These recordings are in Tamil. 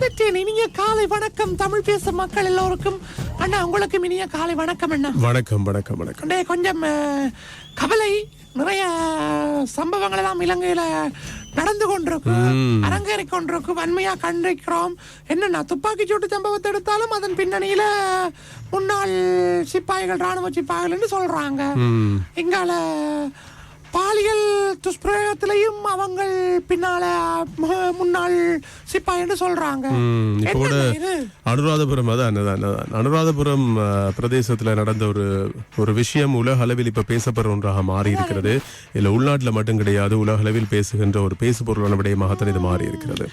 வந்துட்டேன் இனிய காலை வணக்கம். தமிழ் பேசும் மக்கள் எல்லோருக்கும். அண்ணா உங்களுக்கும் இனிய காலை வணக்கம் அண்ணா. வணக்கம் வணக்கம் வணக்கம். அண்ணே கொஞ்சம் கவலை நிறைய சம்பவங்கள் எல்லாம் இலங்கையில நடந்து கொண்டிருக்கு. அரங்கேறி கொண்டிருக்கு. வன்மையா கண்டிக்கிறோம். என்னன்னா துப்பாக்கி சூட்டு சம்பவத்தை எடுத்தாலும் அதன் பின்னணியில முன்னாள் சிப்பாய்கள் ராணுவ சிப்பாய்கள் சொல்றாங்க. இங்கால பாலியல் துஷ்பிரயோகத்திலையும் அவங்க பின்னால முன்னாள் சிப்பாய் என்று சொல்றாங்க கூட? அனுராதபுரம் அதான். அனுராதபுரம் பிரதேசத்துல நடந்த ஒரு ஒரு விஷயம் உலக அளவில் இப்ப பேசப்படுற ஒன்றாக மாறி இருக்கிறது இல்ல உள்நாட்டுல மட்டும் கிடையாது உலக அளவில் பேசுகின்ற ஒரு பேசு பொருளான விடயமாகத்தான் இது மாறி இருக்கிறது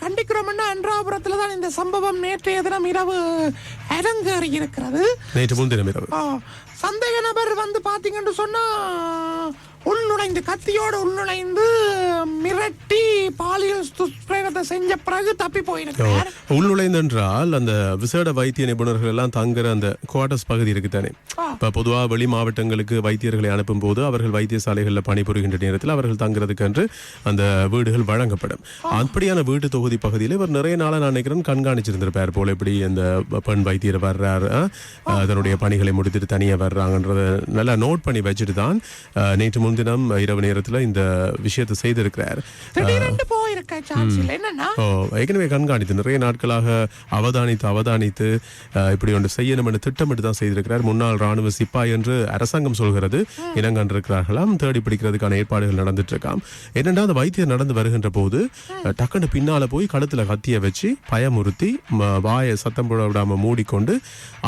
கண்டிக்கிறோம்னா அன்றாபுரத்துல தான் இந்த சம்பவம் நேற்றைய தினம் இரவு அரங்கேறி இருக்கிறது. நேற்று முன்தினம் இரவு. சந்தேக நபர் வந்து பாத்தீங்கன்னு சொன்னா உள்நுழைந்து கத்தியோடு உள்நுழைந்து மிரட்டி பாலியல் துஷ்பிரயோகத்தை செஞ்ச பிறகு தப்பி போயிருக்கிறார். உள்நுழைந்து என்றால் அந்த விசேட வைத்திய நிபுணர்கள் எல்லாம் தங்குற அந்த குவார்டர்ஸ் பகுதி இருக்கு தானே இப்ப பொதுவா வெளி மாவட்டங்களுக்கு வைத்தியர்களை அனுப்பும் போது அவர்கள் வைத்தியசாலைகளில் பணிபுரிகின்ற நேரத்தில் அவர்கள் தங்குறதுக்கு என்று அந்த வீடுகள் வழங்கப்படும். அப்படியான வீட்டு தொகுதி பகுதியில் இவர் நிறைய நாளா நான் நினைக்கிறேன் கண்காணிச்சிருந்திருப்பார் போல எப்படி அந்த பெண் வைத்தியர் வர்றாரு. அதனுடைய பணிகளை முடித்துட்டு தனியா வர்றாங்கன்றத நல்லா நோட் பண்ணி வச்சுட்டு தான் நேற்று முன்தினம் இரவு நேரத்துல இந்த விஷயத்தை like that. இருக்க சான்ஸ் இல்லை என்னன்னா? ஏற்கனவே கண்காணித்து நிறைய நாட்களாக அவதானித்து அவதானித்து இப்படி ஒன்று செய்யணும் என்று திட்டமிட்டு தான் செய்திருக்கிறார். முன்னாள் ராணுவ சிப்பாய் என்று அரசாங்கம் சொல்கிறது. இனங்கண்டிருக்கிறார்களாம் தேடி பிடிக்கிறதுக்கான ஏற்பாடுகள் நடந்துட்டு இருக்காம் என்னென்னா அந்த வைத்தியர் நடந்து வருகின்ற போது டக்குன்னு பின்னால போய் கழுத்துல கத்திய வச்சு பயமுறுத்தி வாயை சத்தம் போட விடாம மூடிக்கொண்டு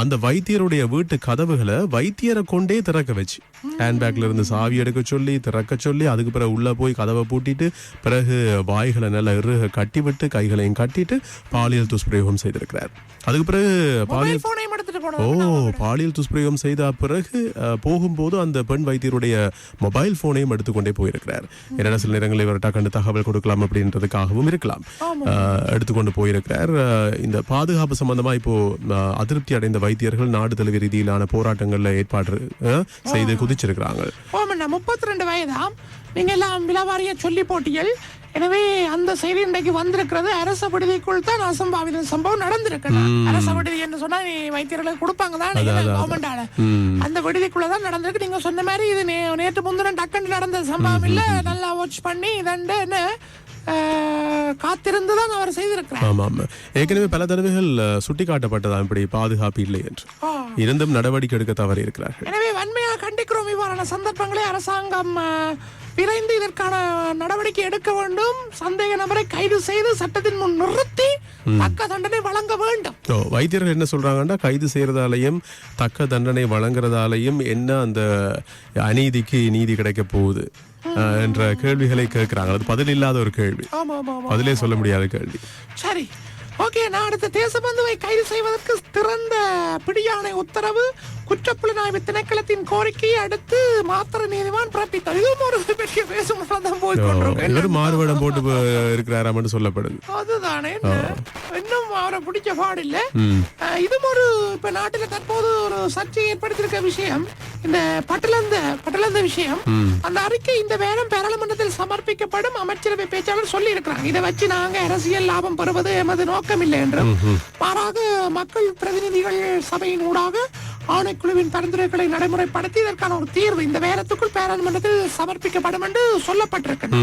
அந்த வைத்தியருடைய வீட்டு கதவுகளை வைத்தியரை கொண்டே திறக்க வச்சு ஹேண்ட்பேக்ல இருந்து சாவி எடுக்க சொல்லி திறக்க சொல்லி அதுக்கு பிறகு உள்ள போய் கதவை பூட்டிட்டு பிறகு வாய்கள் நல்லா இறுக கட்டி விட்டு கைகளையும் கட்டிட்டு பாலியல் துஷ்பிரயோகம் செய்திருக்கிறார். அதுக்கு பிறகு பாலியல் ஓ பாலியல் துஷ்பிரயோகம் செய்த பிறகு போகும்போது அந்த பெண் வைத்தியருடைய மொபைல் போனையும் எடுத்துக்கொண்டே போயிருக்கிறார். என்னடா சில நேரங்களில் இவர் டக்குன்னு தகவல் கொடுக்கலாம் அப்படின்றதுக்காகவும் இருக்கலாம். எடுத்துக்கொண்டு போயிருக்கிறார். இந்த பாதுகாப்பு சம்பந்தமா இப்போ அதிருப்தி அடைந்த வைத்தியர்கள் நாடு தழுவிய ரீதியிலான போராட்டங்கள்ல ஏற்பாடு செய்து குதிச்சிருக்கிறாங்க. முப்பத்தி ரெண்டு வயதாம். நீங்க எல்லாம் விலாவாரிய சொல்லி போட்டீர்கள் எனவே அந்த செய்தி இன்றைக்கு வந்திருக்கிறது. அரச விடுதிக்குள் தான் அசம்பாவித சம்பவம் நடந்திருக்கு அரச விடுதி என்று சொன்னா நீ வைத்தியர்களுக்கு கொடுப்பாங்க தான் கவர்மெண்டால அந்த விடுதிக்குள்ள தான் நடந்திருக்கு. நீங்க சொன்ன மாதிரி இது நேற்று முந்தினம் டக்குன்னு நடந்த சம்பவம் இல்ல. நல்லா வாட்ச் பண்ணி இதண்டு காத்திருந்து தான் அவர் செய்திருக்கிறார். ஆமா ஆமா ஏற்கனவே பல தடவைகள் சுட்டிக்காட்டப்பட்டதா இப்படி பாதுகாப்பு இல்லை என்று. இருந்தும் நடவடிக்கை எடுக்க தவறி இருக்கிறார்கள். எனவே வன்மையாக கண்டிக்கிறோம் இவ்வாறான சந்தர்ப்பங்களை அரசாங்கம் விரைந்து இதற்கான நடவடிக்கை எடுக்க வேண்டும். சந்தேக நபரை கைது செய்து சட்டத்தின் முன் நிறுத்தி தக்க தண்டனை வழங்க வேண்டும். வைத்தியர்கள் என்ன சொல்றாங்கன்னா கைது செய்யறதாலையும் தக்க தண்டனை வழங்குறதாலையும் என்ன அந்த அநீதிக்கு நீதி கிடைக்க போகுது. என்ற கேள்விகளை கேட்கிறாங்க அது பதில் இல்லாத ஒரு கேள்வி. ஆமா ஆமா ஆமா பதிலே சொல்ல முடியாத கேள்வி. சரி. ஓகே நான் அடுத்த தேசபந்துவை கைது செய்வதற்கு திறந்த பிடியாணை உத்தரவு. குற்றப்புலனாய்வு திணைக்களத்தின் கோரிக்கையை அடுத்து மாத்திர நீதிவான் பிறப்பித்தார் இதுவும் ஒரு பெரிய பேசும் போய் இவர் மாறுவேடம் போட்டு இருக்கிறாராம்னு சொல்லப்படுது. அதுதானே? இன்னும் அவரை பிடிச்ச பாடில்ல. அஹ், இதுவும் ஒரு இப்ப நாட்டில தற்போது ஒரு சர்ச்சை ஏற்படுத்தியிருக்க விஷயம். இந்த பட்டலந்த பட்டலந்த விஷயம். அந்த அறிக்கை இந்த வேடம் பாராளுமன்றத்தில் சமர்ப்பிக்கப்படும் அமைச்சரவை பேச்சாளர் சொல்லி இருக்கிறாங்க இதை வச்சு நாங்க அரசியல் லாபம் பெறுவது எமது நோக்கம் இல்லை என்றும் மாறாக மக்கள் பிரதிநிதிகள் சபையின் ஊடாக ஆணைக்குழுவின் பரிந்துரைகளை நடைமுறைப்படுத்தி இதற்கான ஒரு தீர்வு இந்த வேலத்துக்குள் பாராளுமன்றத்தில் சமர்ப்பிக்கப்படும் என்று சொல்லப்பட்டிருக்கிறது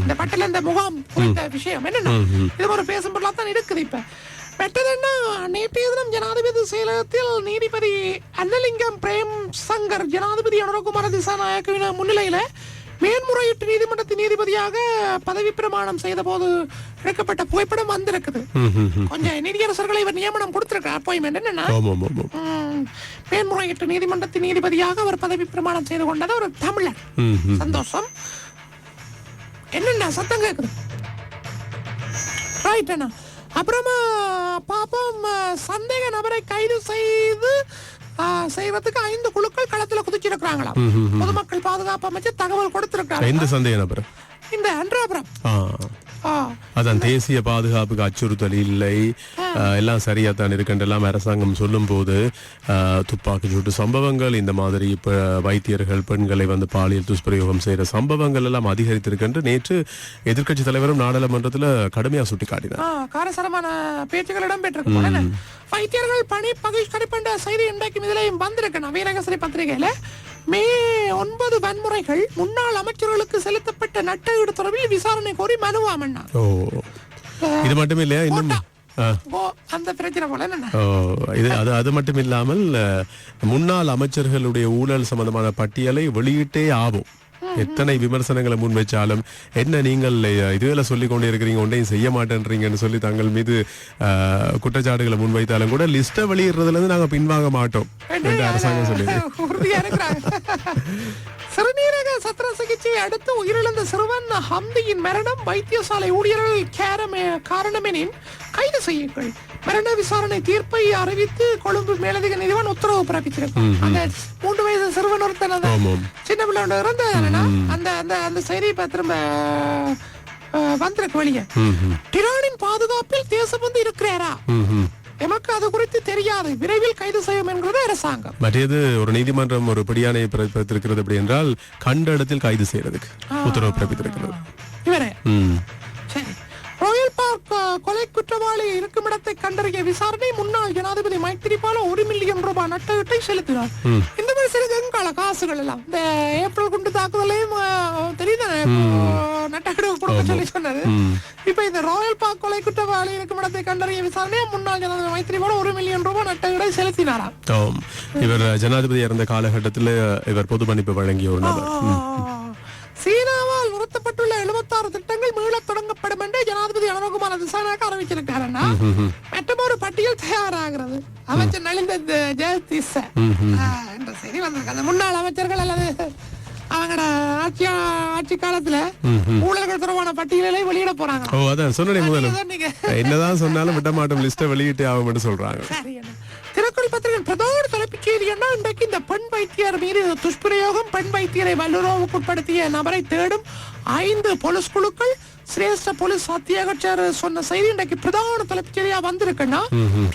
இந்த பட்டியல் இந்த முகாம் குறித்த விஷயம் என்னன்னா இது ஒரு பேசும் பொருளா தான் இருக்குது இப்ப. நேற்றைய தினம் ஜனாதிபதி செயலகத்தில் நீதிபதி அன்னலிங்கம் பிரேம் சங்கர் ஜனாதிபதி அனுரகுமார திசாநாயக்கவின் முன்னிலையில மேன்முறையீட்டு நீதிமன்றத்தின் நீதிபதியாக பதவி பிரமாணம் செய்த போது எடுக்கப்பட்ட புகைப்படம் வந்திருக்குது. கொஞ்சம் நீதியரசர்களை இவர் நியமனம் கொடுத்திருக்கார் அப்பாயின்மெண்ட் என்னன்னா மேன்முறையீட்டு நீதிமன்றத்தின் நீதிபதியாக அவர் பதவி பிரமாணம் செய்து கொண்டது ஒரு தமிழர். சந்தோஷம். என்னண்ணா சத்தம் கேக்குது? ரைட் அண்ணா. அப்புறமா பாப்போம் சந்தேக நபரை கைது செய்து ஆ, செய்யறதுக்கு ஐந்து குழுக்கள் களத்துல குதிச்சிருக்கிறாங்களாம். பொதுமக்கள் பாதுகாப்பு அமைச்சர் தகவல் கொடுத்திருக்கிறாங்க எந்த சந்தேக நபர். இந்த அன்றாபுரம். அதான் தேசிய பாதுகாப்புக்கு அச்சுறுத்தல் இல்லை. எல்லாம் சரியா தான் இருக்கின்றெல்லாம் அரசாங்கம் சொல்லும் போது துப்பாக்கி சூட்டு சம்பவங்கள் இந்த மாதிரி இப்ப வைத்தியர்கள் பெண்களை வந்து பாலியல் துஷ்பிரயோகம் செய்யற சம்பவங்கள் எல்லாம் அதிகரித்திருக்கின்ற நேற்று எதிர்க்கட்சி தலைவரும் நாடாளுமன்றத்துல கடுமையா சுட்டிக்காட்டினார். ஆ, காரசாரமான பேச்சுகள் இடம்பெற்றிருக்கு போல என்ன? வைத்தியர்கள் பணி பகிஷ்கரிப்பென்ற செய்தி இன்றைக்கு இதிலையும் வந்திருக்கு. நவீனகசரி பத்திரிகையில மே ஒன்பது வன்முறைகள் முன்னாள் அமைச்சர்களுக்கு செலுத்தப்பட்ட நட்டஈடு தொடர்பில் விசாரணை கோரி மனுவாமண்ணா ஓ இது மட்டும் இல்லையா இன்னும் அந்த பிரச்சனை போல இது அது அது மட்டும் இல்லாமல் முன்னாள் அமைச்சர்களுடைய ஊழல் சம்பந்தமான பட்டியலை வெளியிட்டே ஆகும். எத்தனை விமர்சனங்களை முன் வச்சாலும் என்ன நீங்கள் இதுகளை சொல்லி கொண்டே இருக்கிறீங்க ஒன்றையும் செய்ய மாட்டேன்றீங்கன்னு சொல்லி தங்கள் மீது குற்றச்சாட்டுகளை முன்வைத்தாலும் கூட லிஸ்ட்டை வெளியிடுறதுல இருந்து நாங்க பின்வாங்க மாட்டோம் என்று அரசாங்கம் சொல்லி சிறுநீரக சத்திர சிகிச்சையை அடுத்து உயிரிழந்த சிறுவன் ஹம்தியின் மரணம் வைத்தியசாலை ஊழியர்கள் காரணமெனின் கைது செய்யுங்கள். மரண விசாரணை தீர்ப்பை அறிவித்து கொழும்பு மேலதிக நீதிவான் உத்தரவு பிறப்பிச்சிருக்கார் அந்த மூன்று வயது சிறுவன் ஒருத்தன் அந்த ஆமாம். சின்ன பிள்ளை ஒன்று இறந்ததுனா அந்த அந்த அந்த செய்தி இப்ப திரும்ப வந்திருக்கு வெளியே. டிரானின் பாதுகாப்பில் தேசபந்து இருக்கிறாரா. எமக்கு அது குறித்து தெரியாது. விரைவில் கைது செய்யும் என்கிறது அரசாங்கம். மற்றது ஒரு நீதிமன்றம் ஒரு பிடியாணையை பிறப்பித்திருக்கிறது அப்படி என்றால் கண்ட இடத்தில் கைது செய்யறதுக்கு உத்தரவு பிறப்பித்திருக்கிறது. இவரே. கொலை குற்றவாளி இருக்கும் இடத்தை கண்டறிய விசாரணை முன்னாள் ஜனாதிபதி மைத்திரிபால ஒரு மில்லியன் ரூபாய் நட்டகத்தை செலுத்தினார். இந்த மாதிரி சில கங்கால காசுகள் எல்லாம் இந்த ஏப்ரல் குண்டு தாக்குதலையும் தெரியுதானே நட்டகடு கொடுக்க சொல்லி சொன்னது இப்ப இந்த ராயல் பார்க் கொலை குற்றவாளி இருக்கும் இடத்தை கண்டறிய விசாரணையை முன்னாள் ஜனாதிபதி மைத்திரிபால ஒரு மில்லியன் ரூபாய் நட்டகடை செலுத்தினாராம். இவர் ஜனாதிபதி இறந்த காலகட்டத்தில் இவர் பொது மன்னிப்பு வழங்கிய ஒரு நபர். சீனாவால் நிறுத்தப்பட்டுள்ள 76 திட்டங்கள் மீளத் தொடங்கப்படும் அனுகுமார திசாநாயக்க அறிவிச்சிருக்காருன்னா மற்றொரு பட்டியல் தயாராகிறது. அமைச்சர் நலிந்த ஜெயதீச என்ற செய்தி வந்திருக்கு. அந்த முன்னாள் அமைச்சர்கள் அல்லது அவங்களோட ஆட்சி ஆட்சி காலத்துல ஊழல்கள் தொடர்பான பட்டியலை வெளியிட போறாங்க. ஓ அதான் சொன்னேன் முதல்ல. அதுதான் நீங்க என்னதான் சொன்னாலும் விட மாட்டோம். லிஸ்ட்டை வெளியிட்டே சொல்றாங்க. தினக்குறள் பத்திரிகை பிரதான தலைப்புச் செய்தி என்ன இன்றைக்கு இந்த பெண் வைத்தியர் மீது துஷ்பிரயோகம் பெண் வைத்தியரை வல்லுறவுக்குட்படுத்திய நபரை தேடும் ஐந்து போலீஸ் குழுக்கள் சிரேஷ்ட போலீஸ் அத்தியகச்சர் சொன்ன செய்தி இன்றைக்கு பிரதான தலைப்புச் செய்தியா வந்திருக்குன்னா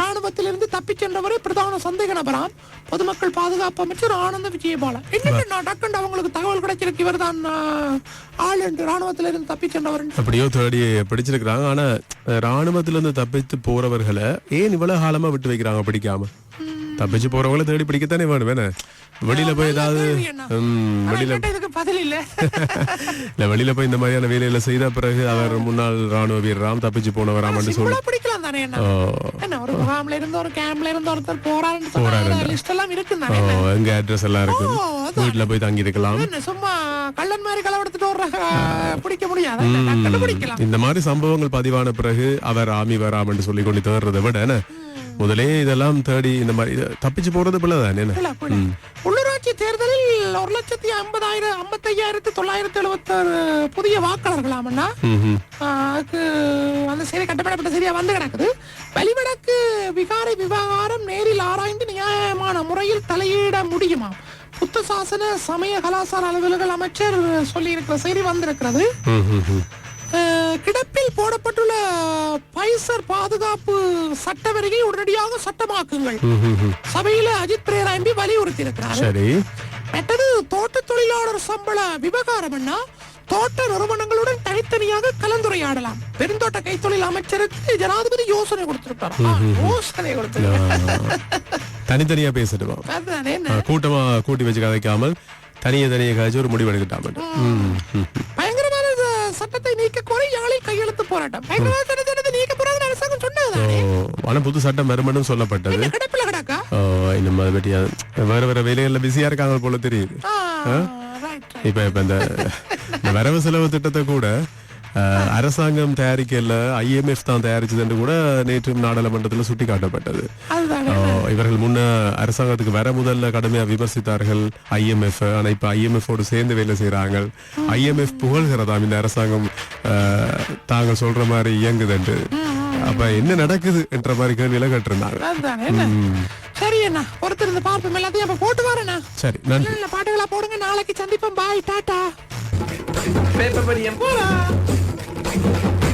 ராணுவத்திலிருந்து தப்பிச் சென்றவரை பிரதான சந்தேக நபராம். பொதுமக்கள் பாதுகாப்பு அமைச்சர் ஆனந்த விஜயபாலன். என்ன டக்குண்டு அவங்களுக்கு தகவல் கிடைச்சிருக்கு இவர் தான் ஆள் என்று ராணுவத்திலிருந்து தப்பிச் சென்றவர். அப்படியோ தேடி பிடிச்சிருக்கிறாங்க. ஆனா ராணுவத்துல இருந்து தப்பித்து போறவர்களை ஏன் இவ்வளவு காலமா விட்டு வைக்கிறாங்க பிடிக்காம? தப்பிச்சு போறவங்கள தேடி பிடிக்கத்தானே வேணும். வேணே. வெளியில போய் ஏதாவது வெளியில பதில் இல்ல. இல்ல வெளியில போய் இந்த மாதிரியான வேலையில செய்த பிறகு அவர் முன்னாள் ராணுவ வீரராம் தப்பிச்சு போனவராமன்னு சொல்லி பிடிக்கலாம் தானே என்ன ஒரு முகாம்ல இருந்து ஒரு கேம்ப்ல இருந்து ஒருத்தர் போறாருன்னு. சொன்னா லிஸ்ட் எல்லாம் இருக்கு எங்க அட்ரஸ் எல்லாம் இருக்கு. வீட்டுல போய் தங்கி இருக்கலாம் சும்மா கள்ளன் மாதிரி களவெடுத்துட்டு பிடிக்க முடியாது. இந்த மாதிரி சம்பவங்கள் பதிவான பிறகு அவர் ஆமி வராமன்னு சொல்லி கொண்டு தேடுறதை விட என்ன முதலே இதெல்லாம் தேடி இந்த மாதிரி தப்பிச்சு போறது பிள்ளைதான் என்ன. உள்ளூராட்சி தேர்தலில் ஒரு லட்சத்தி ஐம்பதாயிரம் ஐம்பத்தையாயிரத்தி தொள்ளாயிரத்தி எழுபத்தாறு புதிய வாக்காளர்களாமண்ணா. அதுக்கு அந்த செய்தி கட்டப்படப்பட்ட சரியா வந்து கிடக்குது. வழிவடக்கு விகாரை விவகாரம் நேரில் ஆராய்ந்து நியாயமான முறையில் தலையிட முடியுமா? புத்த சாசன சமய கலாச்சார அலுவலர்கள் அமைச்சர் சொல்லி இருக்கிற செய்தி வந்திருக்கிறது. கிடப்பில் போடப்பட்டுள்ள பைசர் பாதுகாப்பு சட்ட வரியை உடனடியாக சட்டமாக்குங்கள். சபையில அஜித் பிரேரா எம்பி வலியுறுத்தி இருக்கிறார் மற்றது தோட்ட தொழிலாளர் சம்பள விவகாரம் என்ன தோட்ட நிறுவனங்களுடன் தனித்தனியாக கலந்துரையாடலாம். பெருந்தோட்ட கைத்தொழில் அமைச்சருக்கு ஜனாதிபதி யோசனை கொடுத்திருப்பார்? ஆ, யோசனை கொடுத்திருக்கார் தனித்தனியா என்ன? கூட்டமா கூட்டி வச்சு கதைக்காமல் தனியே தனியே கதைச்சு ஒரு முடிவு எடுக்கட்டாம பயங்கரமான சட்டத்தை நீக்க போராட்டம். பயங்கரமான சட்டத்தை நீக்க போறாங்க அரசாங்கம் ஆனா புது சட்டம் வருமனும் சொல்லப்பட்டது. கிடப்பில கிடக்கா? ஓ, பற்றி அது- வேற வேற வேலைகள்ல பிஸியா இருக்காங்க போல தெரியுது. இப்ப இப்ப இந்த இந்த வரவு செலவு திட்டத்தை கூட அரசாங்கம் தயாரிக்கல ஐஎம்எஃப் தான் தயாரிச்சதுன்னு கூட நேற்று நாடாளுமன்றத்தில் சுட்டி காட்டப்பட்டது அதுதானே? அஹ், இவர்கள் முன்ன அரசாங்கத்துக்கு வர முதல்ல கடுமையா விமர்சித்தார்கள் ஐஎம்எஃப் ஆனா இப்ப ஐஎம்எஃப் ஓடு சேர்ந்து வேலை செய்யறாங்க ஐஎம்எஃப் புகழ்கிறதாம் இந்த அரசாங்கம் தாங்கள் சொல்ற மாதிரி இயங்குதுன்ட்டு அப்ப என்ன நடக்குது என்ற மாதிரி கேள்வியில கேட்டிருந்தாங்க? சரி அண்ணா. பொறுத்திருந்து பார்ப்போம் எல்லாத்தையும் அப்ப போட்டு வரேண்ணா சரி நல்ல நன்றி பாட்டுகளா போடுங்க. நாளைக்கு சந்திப்போம். பாய் டாட்டா. பேப்பர் படியன் போலாம் Thank you.